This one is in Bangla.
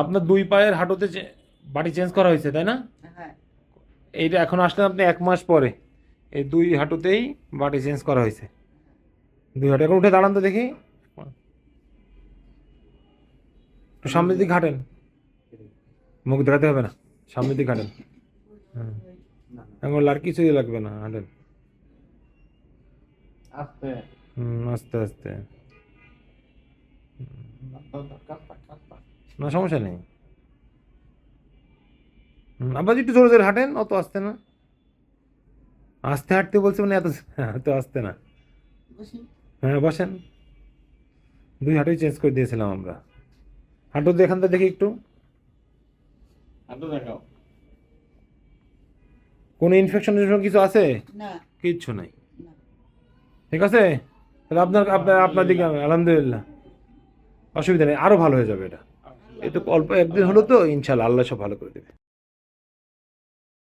আপনার দুই পায়ের হাঁটুতে বাটি চেঞ্জ করা হয়েছে তাই না? হ্যাঁ। এইটা এখন আসলেন আপনি এক মাস পরে এই দুই হাঁটুতেই বাটি চেঞ্জ করা হয়েছে। দুই হাঁটু এখন উঠে দাঁড়ান তো দেখি। সামনের দিকে হাঁটেন। মুখ দেখাতে হবে না সামনের দিকে হাঁটেন। হুম। এখন আর কিছুই লাগবে না হাঁটেন। আস্তে। আস্তে আস্তে। না সমস্যা নেই। হুম, আবার একটু জোরে জোরে হাঁটেন অত আসতে না। আসতে হাঁটতে বলছে মানে এত এত আসতে না। হ্যাঁ বসেন। দুই হাঁটুই চেঞ্জ করে দিয়েছিলাম আমরা। হাঁটু দেখান তো দেখি একটু। হাঁটু দেখাও। কোনো ইনফেকশন কিছু আছে? না। কিচ্ছু নাই। ঠিক আছে? তাহলে আপনার আপনার আপনার দিকে আলহামদুলিল্লাহ। অসুবিধা নেই আরও ভালো হয়ে যাবে এটা। এই তো অল্প একদিন হলো তো ইনশাল্লাহ আল্লাহ সব ভালো করে দেবে।